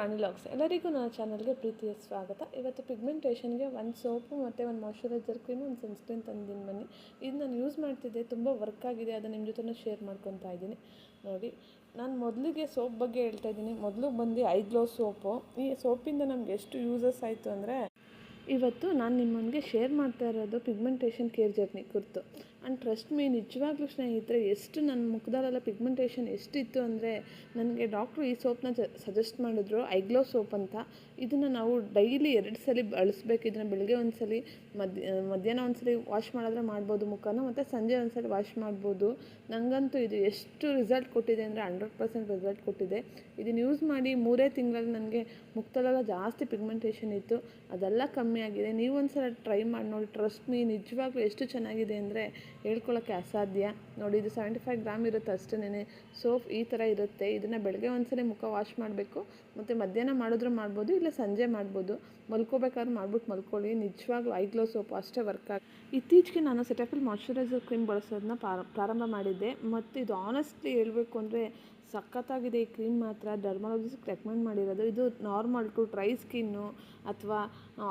ವಾಣಿ LOX ಎಲ್ಲರಿಗೂ ನನ್ನ ಚಾನಲ್ಗೆ ಪ್ರೀತಿಯ ಸ್ವಾಗತ. ಇವತ್ತು ಪಿಗ್ಮೆಂಟೇಷನ್ಗೆ ಒಂದು ಸೋಪು ಮತ್ತು ಒಂದು ಮಾಯಶ್ಚರೈಸರ್ ಕ್ರೀಮ್, ಒಂದು ಸನ್ಸ್ಕ್ರೀನ್ ತಂದಿದ್ದೀನಿ ಬನ್ನಿ. ಇದು ನಾನು ಯೂಸ್ ಮಾಡ್ತಿದ್ದೆ, ತುಂಬ ವರ್ಕ್ ಆಗಿದೆ ಅದು ನಿಮ್ಮ ಜೊತೆ ಶೇರ್ ಮಾಡ್ಕೊತಾ ಇದ್ದೀನಿ. ನೋಡಿ, ನಾನು ಮೊದಲಿಗೆ ಸೋಪ್ ಬಗ್ಗೆ ಹೇಳ್ತಾ ಇದ್ದೀನಿ. ಮೊದಲು ಬಂದು ಐ ಗ್ಲೋ ಸೋಪು. ಈ ಸೋಪಿಂದ ನಮ್ಗೆ ಎಷ್ಟು ಯೂಸಸ್ ಆಯಿತು ಅಂದರೆ, ಇವತ್ತು ನಾನು ನಿಮ್ಮೊಂದಿಗೆ ಶೇರ್ ಮಾಡ್ತಾ ಇರೋದು ಪಿಗ್ಮೆಂಟೇಷನ್ ಕೇರ್ ಜರ್ನಿ ಕುರಿತು. ಆ್ಯಂಡ್ ಟ್ರಸ್ಟ್ ಮೀ ನಿಜವಾಗ್ಲೂ ಸ್ನೇಹಿತರೆ, ಎಷ್ಟು ನನ್ನ ಮುಖದಲ್ಲೆಲ್ಲ ಪಿಗ್ಮೆಂಟೇಷನ್ ಎಷ್ಟಿತ್ತು ಅಂದರೆ, ನನಗೆ ಡಾಕ್ಟ್ರು ಈ ಸೋಪ್ನ ಸಜೆಸ್ಟ್ ಮಾಡಿದ್ರು ಐಗ್ಲೋ ಸೋಪ್ ಅಂತ. ಇದನ್ನು ನಾವು ಡೈಲಿ ಎರಡು ಸಲ ಬಳಸ್ಬೇಕು ಇದನ್ನು ಬೆಳಗ್ಗೆ ಒಂದು ಸಲ, ಮಧ್ಯ, ಮಧ್ಯಾಹ್ನ ಒಂದು ಸಲ ವಾಶ್ ಮಾಡಿದ್ರೆ ಮಾಡ್ಬೋದು ಮುಖನ, ಮತ್ತು ಸಂಜೆ ಒಂದು ಸಲ ವಾಶ್ ಮಾಡ್ಬೋದು. ನನಗಂತೂ ಇದು ಎಷ್ಟು ರಿಸಲ್ಟ್ ಕೊಟ್ಟಿದೆ ಅಂದರೆ ಹಂಡ್ರೆಡ್ ಪರ್ಸೆಂಟ್ ರಿಸಲ್ಟ್ ಕೊಟ್ಟಿದೆ. ಇದನ್ನು ಯೂಸ್ ಮಾಡಿ ಮೂರೇ ತಿಂಗಳಲ್ಲಿ ನನಗೆ ಮುಖದಲ್ಲೆಲ್ಲ ಜಾಸ್ತಿ ಪಿಗ್ಮೆಂಟೇಷನ್ ಇತ್ತು. ಅದೆಲ್ಲ ಕಮ್ಮಿ ಆಗಿದೆ. ನೀವು ಒಂದು ಸಲ ಟ್ರೈ ಮಾಡಿ ನೋಡಿ. ಟ್ರಸ್ಟ್ ಮೀ ನಿಜವಾಗ್ಲೂ ಎಷ್ಟು ಚೆನ್ನಾಗಿದೆ ಅಂದರೆ ಹೇಳ್ಕೊಳ್ಳೋಕ್ಕೆ ಅಸಾಧ್ಯ. ನೋಡಿ, ಇದು ಸೆವೆಂಟಿ ಫೈವ್ ಗ್ರಾಮ್ ಇರುತ್ತೆ ಅಷ್ಟೇ ಸೋಪ್ ಈ ಥರ ಇರುತ್ತೆ. ಇದನ್ನು ಬೆಳಗ್ಗೆ ಒಂದ್ಸಲ ಮುಖ ವಾಶ್ ಮಾಡಬೇಕು. ಮತ್ತು ಮಧ್ಯಾಹ್ನ ಮಾಡಿದ್ರು ಮಾಡ್ಬೋದು, ಇಲ್ಲ ಸಂಜೆ ಮಾಡ್ಬೋದು. ಮಲ್ಕೋಬೇಕಾದ್ರೆ ಮಾಡ್ಬಿಟ್ಟು ಮಲ್ಕೊಳ್ಳಿ. ನಿಜವಾಗ್ಲೂ ಐಗ್ಲೋ ಸೋಪು ಅಷ್ಟೇ ವರ್ಕ್ ಆಗಿ ಇತ್ತೀಚೆಗೆ ನಾನು ಸೆಟಫಿಲ್ ಮಾಯಶ್ಚರೈಸರ್ ಕ್ರೀಮ್ ಬಳಸೋದನ್ನ ಪ್ರಾರಂಭ ಮಾಡಿದ್ದೆ. ಮತ್ತು ಇದು ಆನೆಸ್ಟ್ಲಿ ಹೇಳಬೇಕು ಅಂದರೆ ಸಖತ್ತಾಗಿದೆ ಈ ಕ್ರೀಮ್ ಮಾತ್ರ. ಡರ್ಮಾಲಜಿಸ್ಟ್ ರೆಕಮೆಂಡ್ ಮಾಡಿರೋದು ಇದು ನಾರ್ಮಲ್ ಟು ಡ್ರೈ ಸ್ಕಿನ್ನು ಅಥವಾ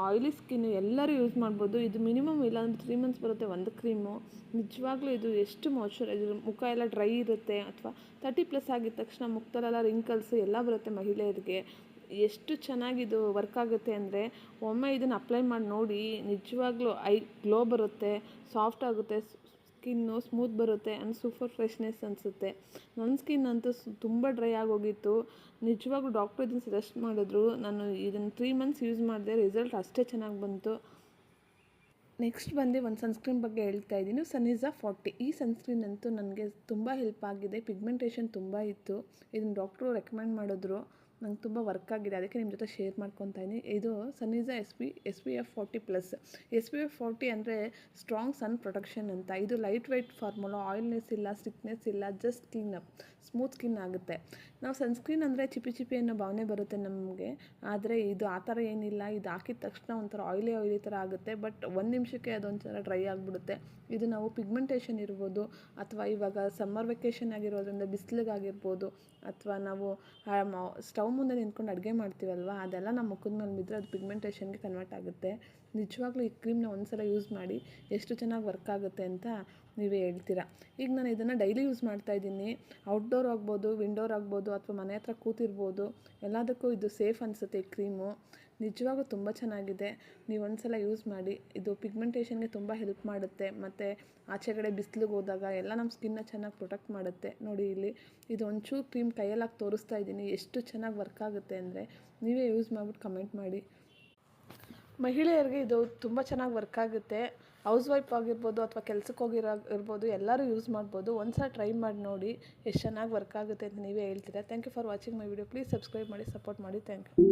ಆಯಿಲಿ ಸ್ಕಿನ್ನು ಎಲ್ಲರೂ ಯೂಸ್ ಮಾಡ್ಬೋದು. ಇದು ಮಿನಿಮಮ್ ಇಲ್ಲ ಅಂದರೆ ತ್ರೀ ಮಂತ್ಸ್ ಬರುತ್ತೆ ಒಂದು ಕ್ರೀಮು ನಿಜವಾಗ್ಲೂ ಇದು ಎಷ್ಟು ಮಾಯ್ಶ್ಚರೈಸರ್ ಮುಖ ಎಲ್ಲ ಡ್ರೈ ಇರುತ್ತೆ ಅಥವಾ ತರ್ಟಿ ಪ್ಲಸ್ ಆಗಿದ ತಕ್ಷಣ ಮುಖದಲ್ಲೆಲ್ಲ ರಿಂಕಲ್ಸ್ ಎಲ್ಲ ಬರುತ್ತೆ ಮಹಿಳೆಯರಿಗೆ. ಎಷ್ಟು ಚೆನ್ನಾಗಿದು ವರ್ಕ್ ಆಗುತ್ತೆ ಅಂದರೆ ಒಮ್ಮೆ ಇದನ್ನು ಅಪ್ಲೈ ಮಾಡಿ ನೋಡಿ ನಿಜವಾಗ್ಲೂ ಐ ಗ್ಲೋ ಬರುತ್ತೆ ಸಾಫ್ಟ್ ಆಗುತ್ತೆ ಸ್ಕಿನ್ನು ಸ್ಮೂತ್ ಬರುತ್ತೆ ಆ್ಯಂಡ್ ಸೂಪರ್ ಫ್ರೆಶ್ನೆಸ್ ಅನಿಸುತ್ತೆ. ನನ್ನ ಸ್ಕಿನ್ ಅಂತೂ ತುಂಬ ಡ್ರೈ ಆಗೋಗಿತ್ತು. ನಿಜವಾಗ್ಲೂ ಡಾಕ್ಟ್ರ್ ಇದನ್ನು ಸಜೆಸ್ಟ್ ಮಾಡಿದ್ರು. ನಾನು ಇದನ್ನು ತ್ರೀ ಮಂತ್ಸ್ ಯೂಸ್ ಮಾಡಿದೆ. ರಿಸಲ್ಟ್ ಅಷ್ಟೇ ಚೆನ್ನಾಗಿ ಬಂತು. ನೆಕ್ಸ್ಟ್ ಬಂದು ಒಂದು ಸನ್ಸ್ಕ್ರೀನ್ ಬಗ್ಗೆ ಹೇಳ್ತಾ ಇದ್ದೀನಿ. ಸನಿಜಾ ಫಾರ್ಟಿ. ಈ ಸನ್ಸ್ಕ್ರೀನ್ ಅಂತೂ ನನಗೆ ತುಂಬ ಹೆಲ್ಪ್ ಆಗಿದೆ. ಪಿಗ್ಮೆಂಟೇಷನ್ ತುಂಬ ಇತ್ತು. ಇದನ್ನು ಡಾಕ್ಟ್ರು ರೆಕಮೆಂಡ್ ಮಾಡಿದ್ರು. ನಂಗೆ ತುಂಬ ವರ್ಕ್ ಆಗಿದೆ, ಅದಕ್ಕೆ ನಿಮ್ಮ ಜೊತೆ ಶೇರ್ ಮಾಡ್ಕೊತಾ ಇದ್ದೀನಿ. ಇದು ಸನ್ನಿಜಾ S P S P F forty plus S P F forty ಅಂದರೆ ಸ್ಟ್ರಾಂಗ್ ಸನ್ ಪ್ರೊಟೆಕ್ಷನ್ ಅಂತ. ಇದು ಲೈಟ್ ವೆಯ್ಟ್ ಫಾರ್ಮುಲಾ ಆಯಿಲ್ನೆಸ್ ಇಲ್ಲ ಸ್ಟಿಕ್ನೆಸ್ ಇಲ್ಲ just clean up smooth skin ಆಗುತ್ತೆ. ನಾವು ಸನ್ಸ್ಕ್ರೀನ್ ಅಂದರೆ ಚಿಪಿ ಚಿಪಿ ಅನ್ನೋ ಭಾವನೆ ಬರುತ್ತೆ ನಮಗೆ. ಆದರೆ ಇದು ಆ ಥರ ಏನಿಲ್ಲ, ಇದು ಹಾಕಿದ ತಕ್ಷಣ ಒಂಥರ ಆಯಿಲಿ ಆಯಿಲಿ ಥರ ಆಗುತ್ತೆ. ಬಟ್ ಒಂದು ನಿಮಿಷಕ್ಕೆ ಅದೊಂಥರ ಡ್ರೈ ಆಗಿಬಿಡುತ್ತೆ. ಇದು ನಾವು ಪಿಗ್ಮೆಂಟೇಷನ್ ಇರ್ಬೋದು, ಅಥವಾ ಇವಾಗ ಸಮ್ಮರ್ ವೆಕೇಷನ್ ಆಗಿರೋದ್ರಿಂದ ಬಿಸಿಲಿಗಾಗಿರ್ಬೋದು, ಅಥವಾ ನಾವು ಸ್ಟವ್ ಮುಂದೆ ನಿಂತ್ಕೊಂಡು ಅಡುಗೆ ಮಾಡ್ತೀವಲ್ವ? ಅದೆಲ್ಲ ನಮ್ಮ ಮುಖದ ಮೇಲೆ ಬಿದ್ದರೆ ಅದು ಪಿಗ್ಮೆಂಟೇಷನ್ಗೆ ಕನ್ವರ್ಟ್ ಆಗುತ್ತೆ. ನಿಜವಾಗ್ಲೂ ಈ ಕ್ರೀಮ್ನ ಒಂದ್ಸಲ ಯೂಸ್ ಮಾಡಿ ಎಷ್ಟು ಚೆನ್ನಾಗಿ ವರ್ಕ್ ಆಗುತ್ತೆ ಅಂತ ನೀವೇ ಹೇಳ್ತೀರಾ? ಈಗ ನಾನು ಇದನ್ನು ಡೈಲಿ ಯೂಸ್ ಮಾಡ್ತಾ ಇದ್ದೀನಿ. ಔಟ್ಡೋರ್ ಆಗ್ಬೋದು ವಿಂಡೋರ್ ಆಗ್ಬೋದು, ಅಥವಾ ಮನೆ ಹತ್ರ ಕೂತಿರ್ಬೋದು, ಎಲ್ಲದಕ್ಕೂ ಇದು ಸೇಫ್ ಅನಿಸುತ್ತೆ ಈ ಕ್ರೀಮು ನಿಜವಾಗೂ ತುಂಬ ಚೆನ್ನಾಗಿದೆ. ನೀವು ಒಂದ್ಸಲ ಯೂಸ್ ಮಾಡಿ, ಇದು ಪಿಗ್ಮೆಂಟೇಷನ್ಗೆ ತುಂಬ ಹೆಲ್ಪ್ ಮಾಡುತ್ತೆ. ಮತ್ತು ಆಚೆಗಡೆ ಬಿಸಿಲಿಗೆ ಹೋದಾಗ ಎಲ್ಲ ನಮ್ಮ ಸ್ಕಿನ್ನ ಚೆನ್ನಾಗಿ ಪ್ರೊಟೆಕ್ಟ್ ಮಾಡುತ್ತೆ. ನೋಡಿ ಇಲ್ಲಿ, ಇದು ಒಂಚೂರು ಕ್ರೀಮ್ ಕೈಯಲ್ಲಾಗಿ ತೋರಿಸ್ತಾ ಇದ್ದೀನಿ. ಎಷ್ಟು ಚೆನ್ನಾಗಿ ವರ್ಕ್ ಆಗುತ್ತೆ ಅಂದರೆ ನೀವೇ ಯೂಸ್ ಮಾಡಿಬಿಟ್ಟು ಕಮೆಂಟ್ ಮಾಡಿ. ಮಹಿಳೆಯರಿಗೆ ಇದು ತುಂಬ ಚೆನ್ನಾಗಿ ವರ್ಕ್ ಆಗುತ್ತೆ. ಹೌಸ್ ವೈಫ್ ಆಗಿರ್ಬೋದು ಅಥವಾ ಕೆಲ್ಸಕ್ಕೆ ಹೋಗಿರೋ ಇರ್ಬೋದು ಎಲ್ಲರೂ ಯೂಸ್ ಮಾಡ್ಬೋದು. ಒಂದು ಸಲ ಟ್ರೈ ಮಾಡಿ ನೋಡಿ, ಎಷ್ಟು ಚೆನ್ನಾಗಿ ವರ್ಕ್ ಆಗುತ್ತೆ ಅಂತ ನೀವೇ ಹೇಳ್ತೀರಾ. Thank you for watching my video please subscribe ಮಾಡಿ ಸಪೋರ್ಟ್ ಮಾಡಿ. Thank you